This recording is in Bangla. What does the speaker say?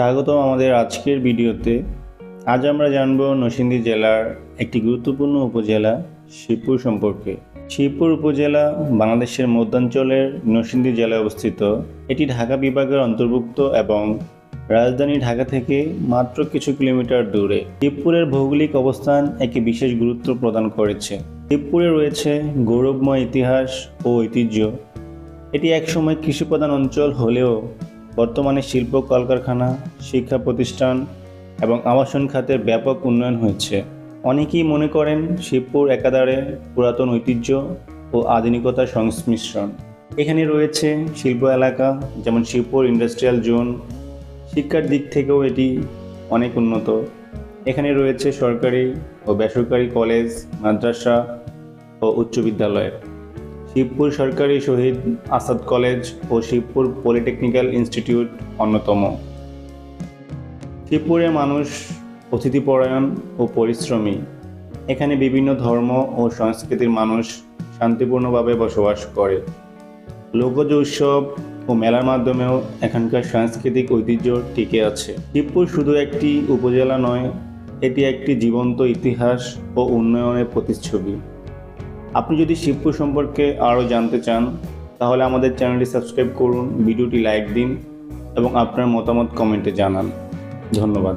স্বাগতম আমাদের আজকের ভিডিওতে। আজ আমরা জানব নরসিংদী জেলার একটি গুরুত্বপূর্ণ উপজেলা, শিবপুর সম্পর্কে। শিবপুর উপজেলা বাংলাদেশের মধ্যাঞ্চলের নরসিংদী জেলায় অবস্থিত। এটি ঢাকা বিভাগের অন্তর্ভুক্ত এবং রাজধানী ঢাকা থেকে মাত্র কিছু কিলোমিটার দূরে। শিবপুরের ভৌগোলিক অবস্থান একে বিশেষ গুরুত্ব প্রদান করেছে। শিবপুরে রয়েছে গৌরবময় ইতিহাস ও ঐতিহ্য। এটি একসময় কৃষিপ্রধান অঞ্চল হলেও বর্তমানে শিল্প কলকারখানা, শিক্ষা প্রতিষ্ঠান এবং আবাসন খাতের ব্যাপক উন্নয়ন হয়েছে। অনেকেই মনে করেন শিবপুর একাধারে পুরাতন ঐতিহ্য ও আধুনিকতার সংমিশ্রণ। এখানে রয়েছে শিল্প এলাকা, যেমন শিবপুর ইন্ডাস্ট্রিয়াল জোন। শিক্ষার দিক থেকেও এটি অনেক উন্নত। এখানে রয়েছে সরকারি ও বেসরকারি কলেজ, মাদ্রাসা ও উচ্চ বিদ্যালয় শিবপুর সরকারি শহীদ আসাদ কলেজ ও শিবপুর পলিটেকনিক্যাল ইনস্টিটিউট অন্যতম। শিবপুরের মানুষ, অতিথিপরায়ণ ও পরিশ্রমী। এখানে বিভিন্ন ধর্ম ও সংস্কৃতির মানুষ শান্তিপূর্ণভাবে বসবাস করে। লোকজ উৎসব ও মেলার মাধ্যমেও এখানকার সাংস্কৃতিক ঐতিহ্য টিকে আছে। শিবপুর শুধু একটি উপজেলা নয়, এটি একটি জীবন্ত ইতিহাস ও উন্নয়নের প্রতিচ্ছবি। আপনি যদি শিবপুর সম্পর্কে আরও জানতে চান, তাহলে আমাদের চ্যানেলটি সাবস্ক্রাইব করুন, ভিডিওটি লাইক দিন, এবং আপনার মতামত কমেন্টে জানান। ধন্যবাদ।